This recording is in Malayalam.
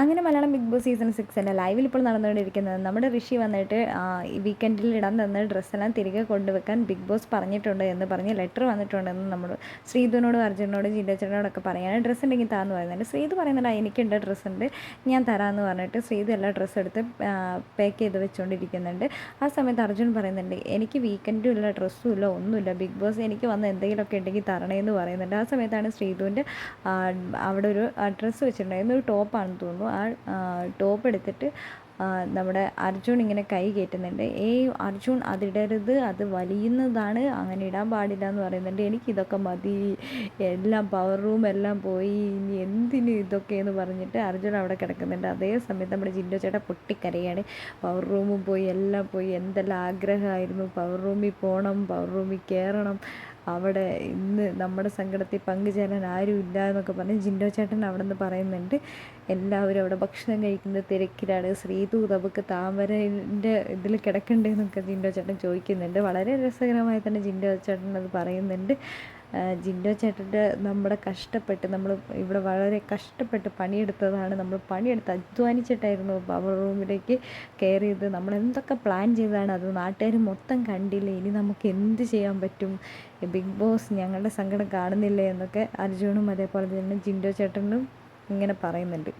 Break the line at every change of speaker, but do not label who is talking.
അങ്ങനെ മലയാളം ബിഗ് ബോസ് സീസൺ സിക്സിന്റെ ലൈവിൽ ഇപ്പോൾ നടന്നുകൊണ്ടിരിക്കുന്നത്. നമ്മുടെ ഋഷി വന്നിട്ട് വീക്കെൻഡിൽ ഇടാൻ തന്ന ഡ്രസ്സെല്ലാം തിരികെ കൊണ്ടുവെക്കാൻ ബിഗ് ബോസ് പറഞ്ഞിട്ടുണ്ട് എന്ന് പറഞ്ഞ് ലെറ്റർ വന്നിട്ടുണ്ടെന്ന് നമ്മൾ ശ്രീധുവിനോടും അർജുനോടും ജിൻഡച്ചനോടൊക്കെ പറയാണ്. ഡ്രസ്സ് ഉണ്ടെങ്കിൽ താന്ന് പറയുന്നുണ്ട്. ശ്രീധു പറയുന്നുണ്ട് എനിക്കുണ്ട് ഡ്രസ്സ് ഉണ്ട് ഞാൻ തരാമെന്ന് പറഞ്ഞിട്ട് ശ്രീധു എല്ലാ ഡ്രസ്സ് എടുത്ത് പാക്ക് ചെയ്ത് വെച്ചുകൊണ്ടിരിക്കുന്നുണ്ട് ആ സമയത്ത് അർജുൻ പറയുന്നുണ്ട് എനിക്ക് വീക്കെൻഡും ഇല്ല ഡ്രസ്സും ഇല്ല ഒന്നുമില്ല. ബിഗ് ബോസ് എനിക്ക് വന്ന് എന്തെങ്കിലുമൊക്കെ ഉണ്ടെങ്കിൽ തരണേന്ന് പറയുന്നുണ്ട്. ആ സമയത്താണ് ശ്രീധുവിന്റെ അവിടെ ഒരു ഡ്രസ്സ് വെച്ചിട്ടുണ്ടായിരുന്നു ഒരു ടോപ്പാണെന്ന് തോന്നുന്നു. ആ ടോപ്പ് എടുത്തിട്ട് നമ്മുടെ അർജുൻ ഇങ്ങനെ കൈ കയറ്റുന്നുണ്ട്. ഏ അർജുൻ അതിടരുത് അത് വലിയുന്നതാണ് അങ്ങനെ ഇടാൻ പാടില്ല എന്ന് പറയുന്നുണ്ട്. എനിക്കിതൊക്കെ മതി. എല്ലാം പവർ റൂം എല്ലാം പോയി. ഇനി എന്തിന് ഇതൊക്കെ എന്ന് പറഞ്ഞിട്ട് അർജുൻ അവിടെ കിടക്കുന്നുണ്ട്. അതേ സമയത്ത് നമ്മുടെ ജിൻഡോ ചേട്ടാ പൊട്ടിക്കരയാണ്. പവർ റൂമും പോയി എല്ലാം പോയി. എന്തെല്ലാം ആഗ്രഹമായിരുന്നു. പവർ റൂമിൽ പോകണം പവർ റൂമിൽ കയറണം അവിടെ ഇന്ന് നമ്മുടെ സങ്കടത്തിൽ പങ്കുചേരാൻ ആരും ഇല്ല എന്നൊക്കെ പറഞ്ഞ് ജിൻഡോ ചേട്ടൻ അവിടെ നിന്ന് പറയുന്നുണ്ട്. എല്ലാവരും അവിടെ ഭക്ഷണം കഴിക്കുന്ന തിരക്കിലാണ്. ശ്രീതു നമുക്ക് താമരന്റെ ഇതിൽ കിടക്കണ്ടേന്നൊക്കെ ജിൻഡോ ചേട്ടൻ ചോദിക്കുന്നുണ്ട്. വളരെ രസകരമായി തന്നെ ജിൻഡോ ചേട്ടൻ അത് പറയുന്നുണ്ട്. ജിൻഡോ ചേട്ടന്റെ നമ്മുടെ കഷ്ടപ്പെട്ട് നമ്മൾ ഇവിടെ വളരെ കഷ്ടപ്പെട്ട് പണിയെടുത്തതാണ്. നമ്മൾ പണിയെടുത്ത് അധ്വാനിച്ചിട്ടായിരുന്നു പവർ റൂമിലേക്ക് കയറിയത്. നമ്മൾ എന്തൊക്കെ പ്ലാൻ ചെയ്തതാണ് അത് നാട്ടുകാർ മൊത്തം കണ്ടില്ല? ഇനി നമുക്ക് എന്ത് ചെയ്യാൻ പറ്റും? ബിഗ് ബോസ് ഞങ്ങളുടെ സങ്കടം കാണുന്നില്ലേ എന്നൊക്കെ അർജുനും അതേപോലെ തന്നെ ജിൻഡോ ചേട്ടനും ഇങ്ങനെ പറയുന്നുണ്ട്.